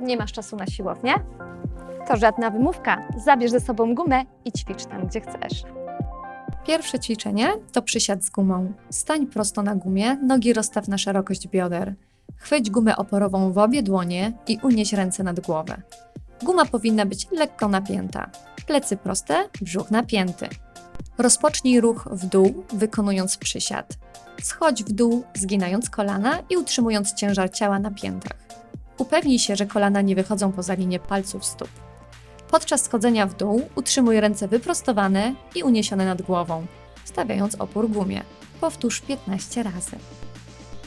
Nie masz czasu na siłownię? To żadna wymówka. Zabierz ze sobą gumę i ćwicz tam, gdzie chcesz. Pierwsze ćwiczenie to przysiad z gumą. Stań prosto na gumie, nogi rozstaw na szerokość bioder. Chwyć gumę oporową w obie dłonie i unieś ręce nad głowę. Guma powinna być lekko napięta. Plecy proste, brzuch napięty. Rozpocznij ruch w dół, wykonując przysiad. Schodź w dół, zginając kolana i utrzymując ciężar ciała na piętach. Upewnij się, że kolana nie wychodzą poza linię palców stóp. Podczas schodzenia w dół utrzymuj ręce wyprostowane i uniesione nad głową, stawiając opór gumie. Powtórz 15 razy.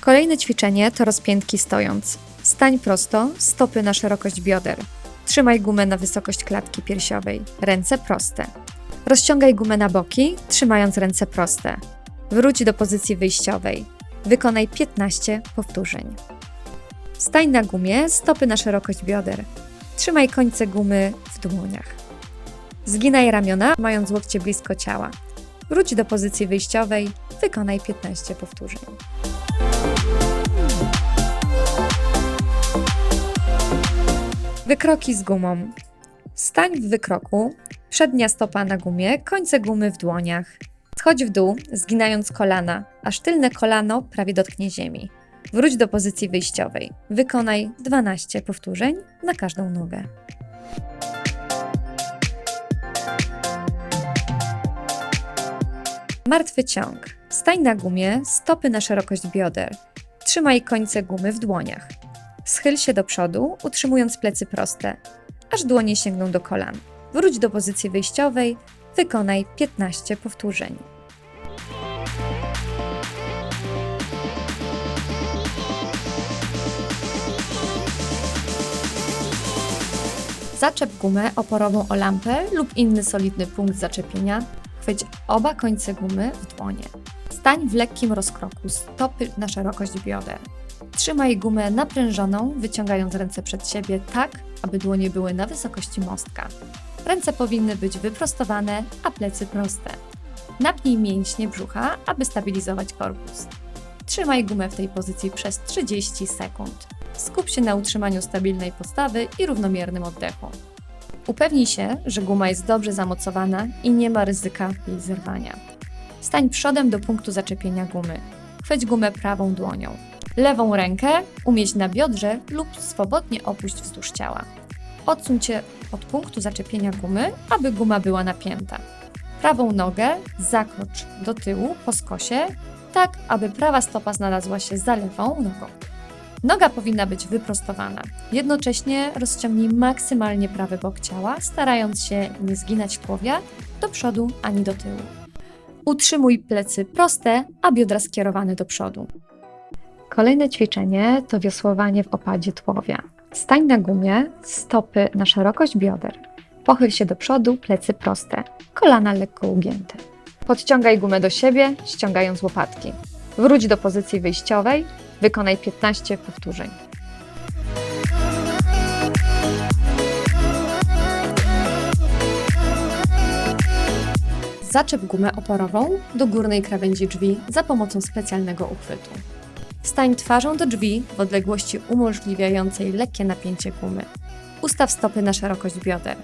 Kolejne ćwiczenie to rozpiętki stojąc. Stań prosto, stopy na szerokość bioder. Trzymaj gumę na wysokość klatki piersiowej, ręce proste. Rozciągaj gumę na boki, trzymając ręce proste. Wróć do pozycji wyjściowej. Wykonaj 15 powtórzeń. Stań na gumie, stopy na szerokość bioder. Trzymaj końce gumy w dłoniach. Zginaj ramiona, mając łokcie blisko ciała. Wróć do pozycji wyjściowej, wykonaj 15 powtórzeń. Wykroki z gumą. Stań w wykroku, przednia stopa na gumie, końce gumy w dłoniach. Schodź w dół, zginając kolana, aż tylne kolano prawie dotknie ziemi. Wróć do pozycji wyjściowej. Wykonaj 12 powtórzeń na każdą nogę. Martwy ciąg. Stań na gumie, stopy na szerokość bioder. Trzymaj końce gumy w dłoniach. Schyl się do przodu, utrzymując plecy proste, aż dłonie sięgną do kolan. Wróć do pozycji wyjściowej, wykonaj 15 powtórzeń. Zaczep gumę oporową o lampę lub inny solidny punkt zaczepienia. Chwyć oba końce gumy w dłonie. Stań w lekkim rozkroku, stopy na szerokość bioder. Trzymaj gumę naprężoną, wyciągając ręce przed siebie tak, aby dłonie były na wysokości mostka. Ręce powinny być wyprostowane, a plecy proste. Napnij mięśnie brzucha, aby stabilizować korpus. Trzymaj gumę w tej pozycji przez 30 sekund. Skup się na utrzymaniu stabilnej postawy i równomiernym oddechu. Upewnij się, że guma jest dobrze zamocowana i nie ma ryzyka jej zerwania. Stań przodem do punktu zaczepienia gumy. Chwyć gumę prawą dłonią. Lewą rękę umieść na biodrze lub swobodnie opuść wzdłuż ciała. Odsuń się od punktu zaczepienia gumy, aby guma była napięta. Prawą nogę zakrocz do tyłu po skosie, tak aby prawa stopa znalazła się za lewą nogą. Noga powinna być wyprostowana. Jednocześnie rozciągnij maksymalnie prawy bok ciała, starając się nie zginać tułowia do przodu ani do tyłu. Utrzymuj plecy proste, a biodra skierowane do przodu. Kolejne ćwiczenie to wiosłowanie w opadzie tułowia. Stań na gumie, stopy na szerokość bioder. Pochyl się do przodu, plecy proste, kolana lekko ugięte. Podciągaj gumę do siebie, ściągając łopatki. Wróć do pozycji wyjściowej, wykonaj 15 powtórzeń. Zaczep gumę oporową do górnej krawędzi drzwi za pomocą specjalnego uchwytu. Stań twarzą do drzwi w odległości umożliwiającej lekkie napięcie gumy. Ustaw stopy na szerokość bioder.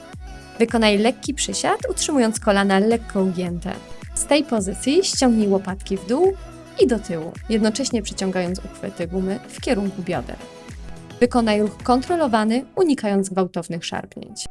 Wykonaj lekki przysiad, utrzymując kolana lekko ugięte. Z tej pozycji ściągnij łopatki w dół i do tyłu, jednocześnie przyciągając uchwyty gumy w kierunku bioder. Wykonaj ruch kontrolowany, unikając gwałtownych szarpnięć.